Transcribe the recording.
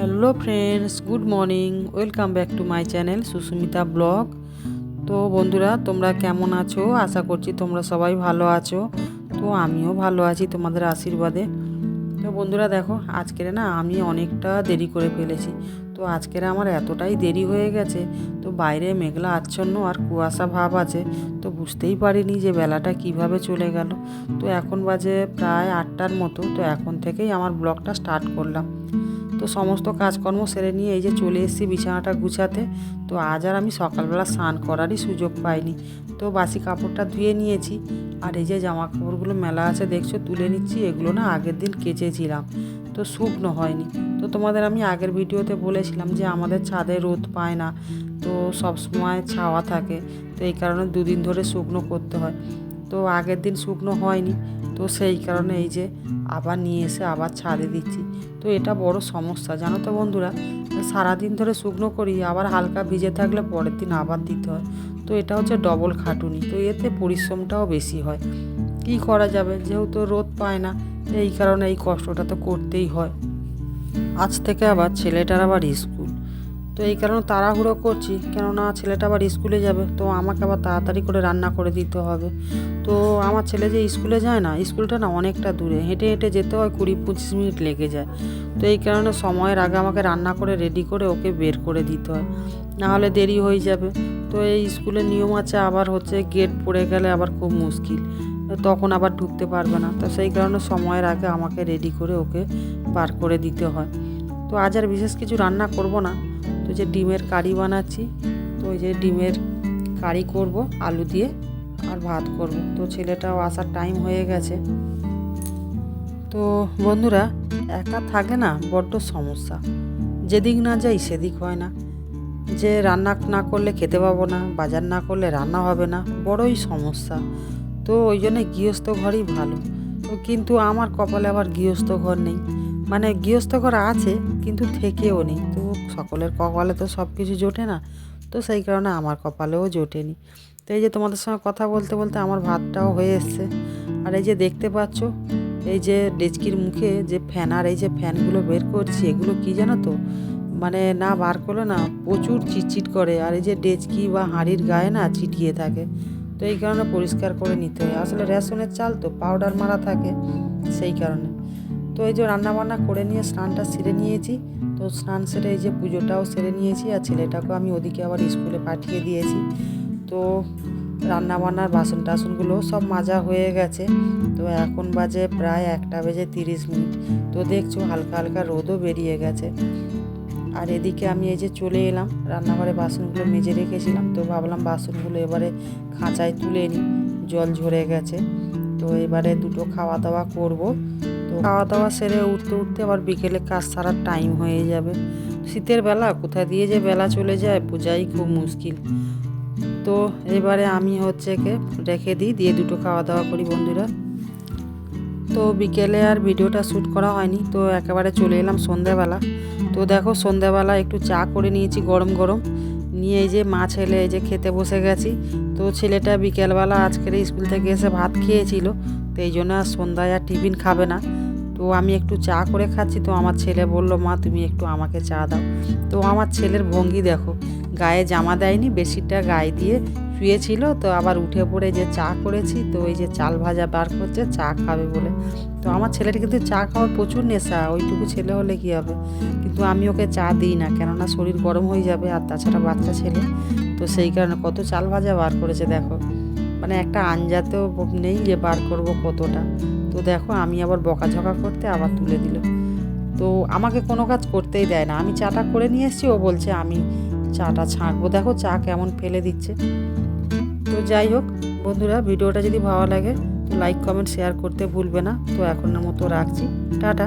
Hello friends good morning welcome back to my channel Susmita blog তো বন্ধুরা, তোমরা কেমন আছো? আশা করছি তোমরা সবাই ভালো আছো। তো আমিও ভালো আছি তোমাদের আশীর্বাদে। তো বন্ধুরা, দেখো, আজকের না আমি অনেকটা দেরি করে ফেলেছি। তো আজকের আমার এতটাই দেরি হয়ে গেছে। তো বাইরে মেঘলা আচ্ছন্ন আর কুয়াশা ভাব আছে। তো বুঝতেই পারিনি যে বেলাটা কীভাবে চলে গেল। তো এখন বাজে প্রায় আটটার মতো। তো এখন থেকেই আমার ব্লগটা স্টার্ট করলাম। তো সমস্ত কাজকর্ম সেরে নিয়ে এই যে চলে এসেছি বিছানাটা গুছাতে। তো আজ আর আমি সকালবেলা স্নান করারই সুযোগ পাইনি। তো বাসি কাপড়টা ধুয়ে নিয়েছি। আর এই যে জামা কাপড়গুলো মেলা আছে, দেখছ, তুলে নিচ্ছি। এগুলো না আগের দিন কেচেছিলাম। তো শুকনো হয়নি। তো তোমাদের আমি আগের ভিডিওতে বলেছিলাম যে আমাদের ছাদে রোদ পায় না। তো সব সময় ছাওয়া থাকে। তো এই কারণে দুদিন ধরে শুকনো করতে হয়। তো আগের দিন শুকনো হয়নি। তো সেই কারণে এই যে আবার নিয়ে এসে আবার ছাদে দিচ্ছি। তো এটা বড় সমস্যা, জানো তো বন্ধুরা? সারাদিন ধরে শুকনো করি, আবার হালকা ভিজে থাকলে পরের দিন আবার দিতে হয়। তো এটা হচ্ছে ডবল খাটুনি, তো এতে পরিশ্রমটাও বেশি হয়। কি করা যাবে? যেহেতু রোদ পায় না, এই কারণে এই কষ্টটা তো করতেই হয়। আজ থেকে আবার ছেলেটার আবার স্কুল তো এই কারণে তাড়াহুড়ো করছি। কেননা ছেলেটা আবার স্কুলে যাবে, তো আমাকে আবার তাড়াতাড়ি করে রান্না করে দিতে হবে। তো আমার ছেলে যে স্কুলে যায় না, স্কুলটা না অনেকটা দূরে। হেঁটে হেঁটে যেতে হয় কুড়ি পঁচিশ মিনিট লেগে যায়। তো এই কারণে সময়ের আগে আমাকে রান্না করে রেডি করে ওকে বের করে দিতে হয়। নাহলে দেরি হয়ে যাবে। তো এই স্কুলের নিয়ম আছে, আবার হচ্ছে গেট পড়ে গেলে আবার খুব মুশকিল। তখন আবার ঢুকতে পারবে না। তো সেই কারণে সময়ের আগে আমাকে রেডি করে ওকে বার করে দিতে হয়। তো আজ আর বিশেষ কিছু রান্না করব না। তো যে ডিমের কারি বানাচ্ছি, তো ওই যে ডিমের কারি করব, আলু দিয়ে আর ভাত করব। তো ছেলেটাও আসার টাইম হয়ে গেছে। তো বন্ধুরা, একা থাকে না বড্ড সমস্যা। যেদিক না যাই সেদিক হয় না। যে রান্না না করলে খেতে পাবো না, বাজার না করলে রান্না হবে না, বড়ই সমস্যা। তো ওই জন্য গৃহস্থ ঘরই ভালো। কিন্তু আমার কপালে আবার গৃহস্থ ঘর নেই। মানে গৃহস্থ ঘর আছে, কিন্তু থেকেও নেই। তো সকলের কপালে তো সব কিছু জোটে না, তো সেই কারণে আমার কপালেও জোটেনি। তো এই যে তোমাদের সঙ্গে কথা বলতে বলতে আমার ভাতটাও হয়ে এসছে। আর এই যে দেখতে পাচ্ছ, এই যে ডেচকির মুখে যে ফ্যান আর এই যে ফ্যানগুলো বের করছি, এগুলো কি জানো তো? মানে না বার করলে না প্রচুর চিটচিট করে, আর এই যে ডেচকি বা হাঁড়ির গায়ে না চিটিয়ে থাকে। তো এই কারণে পরিষ্কার করে নিতে হয়। আসলে রেশনের চাল তো পাউডার মারা থাকে, সেই কারণে। তো এই যে রান্না বান্না করে নিয়ে স্নানটা সেরে নিয়েছি। তো স্নান সেরে এই যে পুজোটাও সেরে নিয়েছি আর ছেলেটাকেও আমি ওদিকে আবার স্কুলে পাঠিয়ে দিয়েছি। তো রান্নাবান্নার বাসন টাসনগুলো সব মাজা হয়ে গেছে। তো এখন বাজে প্রায় একটা বেজে তিরিশ মিনিট। তো দেখছ হালকা হালকা রোদও বেরিয়ে গেছে। আর এদিকে আমি এই যে চলে এলাম, রান্নাঘরে বাসনগুলো মেজে রেখেছিলাম। তো ভাবলাম বাসনগুলো এবারে খাঁচায় তুলে নিই জল ঝরে গেছে। তো এবারে দুটো খাওয়া দাওয়া করব। তো খাওয়া দাওয়া সেরে উঠতে উঠতে আবার বিকেলে কাজ সারার টাইম হয়ে যাবে। শীতের বেলা কোথা দিয়ে যে বেলা চলে যায়, বোঝাই খুব মুশকিল। তো এবারে আমি হচ্ছে কে রেখে দিই, দিয়ে দুটো খাওয়া দাওয়া করি বন্ধুরা। তো বিকেলে আর ভিডিওটা শ্যুট করা হয়নি, তো একেবারে চলে এলাম সন্ধ্যাবেলা। তো দেখো সন্ধ্যাবেলা একটু চা করে নিয়েছি গরম গরম নিয়ে এই যে মা ছেলে এই যে খেতে বসে গেছি। তো ছেলেটা বিকেলবেলা আজকের স্কুল থেকে এসে ভাত খেয়েছিল, তো এই জন্য আর সন্ধ্যায় আর টিফিন খাবে না। তো আমি একটু চা করে খাচ্ছি, তো আমার ছেলে বলল, মা, তুমি একটু আমাকে চা দাও। তো আমার ছেলের ভঙ্গি দেখো, গায়ে জামা দেয়নি বেশিটা গায়ে দিয়ে শুয়েছিল তো আবার উঠে পড়ে যে চা করেছি, তো ওই যে চাল ভাজা বার করছে, চা খাবে বলে। তো আমার ছেলের কিন্তু চা খাওয়ার প্রচুর নেশা, ওইটুকু ছেলে হলে কী হবে? কিন্তু আমি ওকে চা দিই না, কেননা শরীর গরম হয়ে যাবে আর তাছাড়া বাচ্চা ছেলে। তো সেই কারণে কত চাল ভাজা বার করেছে, দেখো। মানে একটা আঞ্জাতেও নেই যে বার করব কতটা। তো দেখো, আমি আবার বকাঝকা করতে আবার তুলে দিল। তো আমাকে কোনো কাজ করতেই দেয় না। আমি চাটা করে নিয়ে এসেছি, ও বলছে, আমি চাটা ছাঁকবো। দেখো, চা কেমন ফেলে দিচ্ছে। তো যাই হোক, বন্ধুরা, ভিডিওটা যদি ভালো লাগে, তো লাইক কমেন্ট শেয়ার করতে ভুলবে না। তো এখনের মতো রাখছি। টাটা।